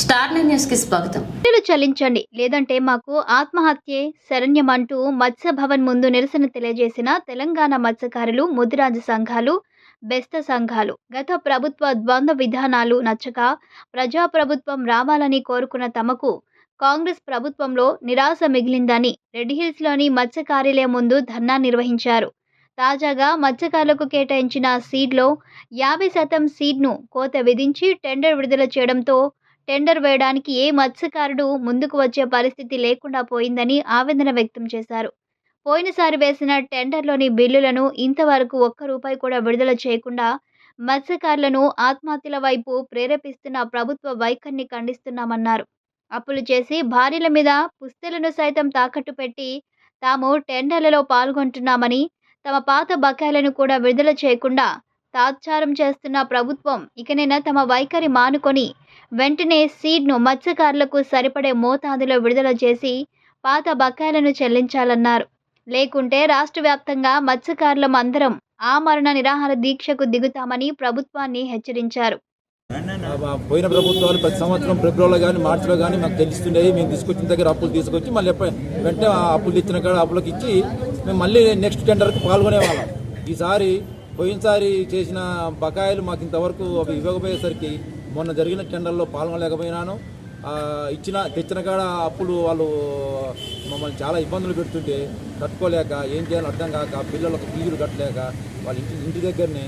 Star న్యూస్కి స్వాగతం. చెల్లించండి లేదంటే మాకు ఆత్మహత్యే శరణ్యమంటూ మత్స్య భవన్ ముందు నిరసన తెలియజేసిన తెలంగాణ మత్స్యకారులు ముదిరాజు సంఘాలు బెస్త సంఘాలు. గత ప్రభుత్వ ద్వంద్వ విధానాలు నచ్చక ప్రజాప్రభుత్వం రావాలని కోరుకున్న తమకు కాంగ్రెస్ ప్రభుత్వంలో నిరాశ మిగిలిందని రెడ్ హిల్స్లోని మత్స్య కార్యాలయం ముందు ధర్నా నిర్వహించారు. తాజాగా మత్స్యకారులకు కేటాయించిన సీడ్లో యాభై శాతం సీడ్ను కోత విధించి టెండర్ విడుదల చేయడంతో టెండర్ వేయడానికి ఏ మత్స్యకారుడు ముందుకు వచ్చే పరిస్థితి లేకుండా పోయిందని ఆవేదన వ్యక్తం చేశారు. పోయినసారి వేసిన టెండర్లోని బిల్లులను ఇంతవరకు ఒక్క రూపాయి కూడా విడుదల చేయకుండా మత్స్యకారులను ఆత్మహత్యల వైపు ప్రేరేపిస్తున్న ప్రభుత్వ వైఖరిని ఖండిస్తున్నామన్నారు. అప్పులు చేసి భార్యల మీద పుస్తెలను సైతం తాకట్టు పెట్టి తాము టెండర్లలో పాల్గొంటున్నామని తమ పాత బకాయిలను కూడా విడుదల చేయకుండా తాత్సారం చేస్తున్న ప్రభుత్వం ఇకనైనా తమ వైఖరి మానుకొని వెంటనే సీడ్ను మత్స్యకారులకు సరిపడే మోతాదులో విడుదల చేసి పాత బకాయిలను చెల్లించాలన్నారు. లేకుంటే రాష్ట్ర వ్యాప్తంగా మత్స్యకారులం అందరం ఆమరణ నిరాహార దీక్షకు దిగుతామని ప్రభుత్వాన్ని హెచ్చరించారు. పోయిన ప్రభుత్వాలు ప్రతి సంవత్సరం ఫిబ్రవరిలో కానీ మార్చిలో కానీ మాకు తెలుస్తుండేవి. మేము తీసుకొచ్చిన దగ్గర అప్పులు తీసుకొచ్చి మళ్ళీ వెంటనే అప్పులు ఇచ్చిన కాడ అప్పులకు ఇచ్చి మేము మళ్ళీ నెక్స్ట్ టెండర్కి పాల్గొనేవాళ్ళం ఈసారి పోయినసారి చేసిన బకాయిలు మాకు ఇంతవరకు అవి ఇవ్వకపోయేసరికి మొన్న జరిగిన టెండర్లో పాల్గొనలేకపోయినాను. ఇచ్చిన తెచ్చిన కాడ అప్పులు వాళ్ళు మమ్మల్ని చాలా ఇబ్బందులు పెడుతుంటే తట్టుకోలేక ఏం చేయాలో అర్థం కాక పిల్లలకు ఫీజులు కట్టలేక వాళ్ళ ఇంటి ఇంటి దగ్గరనే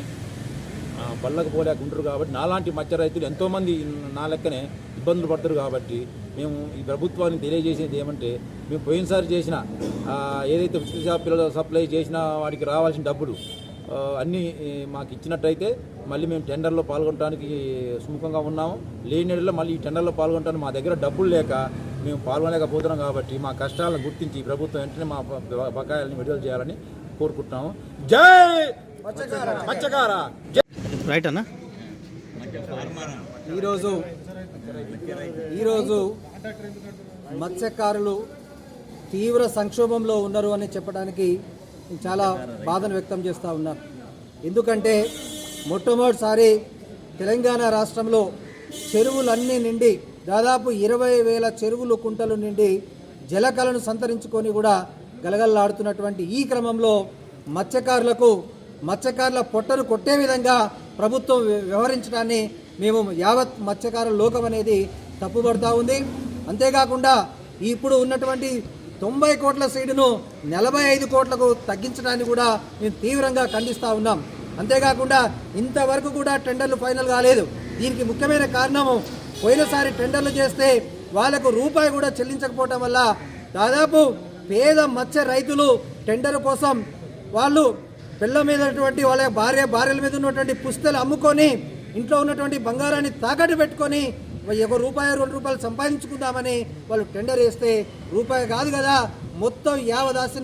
బళ్ళకు పళ్ళకు పోలేక ఉంటారు కాబట్టి నాలాంటి మత్స్య రైతులు ఎంతోమంది నా లెక్కనే ఇబ్బందులు పడతారు కాబట్టి మేము ఈ ప్రభుత్వానికి తెలియజేసేది ఏమంటే మేము పోయినసారి చేసిన ఏదైతే ఉచిత పిల్లలు సప్లై చేసిన వాటికి రావాల్సిన డబ్బులు అన్నీ మాకు ఇచ్చినట్టయితే మళ్ళీ మేము టెండర్లో పాల్గొనడానికి సుముఖంగా ఉన్నాము. లేని నెలలో మళ్ళీ ఈ టెండర్లో పాల్గొనడానికి మా దగ్గర డబ్బులు లేక మేము పాల్గొనలేకపోతున్నాం కాబట్టి మా కష్టాలను గుర్తించి ఈ ప్రభుత్వం వెంటనే మా బకాయిల్ని విడుదల చేయాలని కోరుకుంటున్నాము. జై మత్స్యకార! జై! రైట్ అన్న? ఈరోజు ఈరోజు మత్స్యకారులు తీవ్ర సంక్షోభంలో ఉన్నారు అని చెప్పడానికి చాలా బాధను వ్యక్తం చేస్తూ ఉన్నాను ఎందుకంటే మొట్టమొదటిసారి తెలంగాణ రాష్ట్రంలో చెరువులన్నీ నిండి దాదాపు ఇరవై వేల చెరువులు కుంటలు నిండి జలకలను సంతరించుకొని కూడా గలగలలాడుతున్నటువంటి ఈ క్రమంలో మత్స్యకారులకు మత్స్యకారుల పొట్టను కొట్టే విధంగా ప్రభుత్వం వ్య- వ్యవహరించడాన్ని మేము యావత్ మత్స్యకారుల లోకం అనేది తప్పుపడతా ఉంది. అంతేకాకుండా ఇప్పుడు ఉన్నటువంటి తొంభై కోట్ల సీడును నలభై ఐదు కోట్లకు తగ్గించడాన్ని కూడా మేము తీవ్రంగా ఖండిస్తూ ఉన్నాం. అంతేకాకుండా ఇంతవరకు కూడా టెండర్లు ఫైనల్ కాలేదు. దీనికి ముఖ్యమైన కారణము పోయినసారి టెండర్లు చేస్తే వాళ్ళకు రూపాయి కూడా చెల్లించకపోవటం వల్ల దాదాపు పేద మత్స్య రైతులు టెండర్ కోసం వాళ్ళు పిల్ల మీద ఉన్నటువంటి వాళ్ళ భార్య భార్యల మీద ఉన్నటువంటి పుస్తలు అమ్ముకొని ఇంట్లో ఉన్నటువంటి బంగారాన్ని తాకట్టు పెట్టుకొని ఒక రూపాయి రెండు రూపాయలు సంపాదించుకుందామని వాళ్ళు టెండర్ వేస్తే రూపాయి కాదు కదా. మొత్తం యావదాస్తిని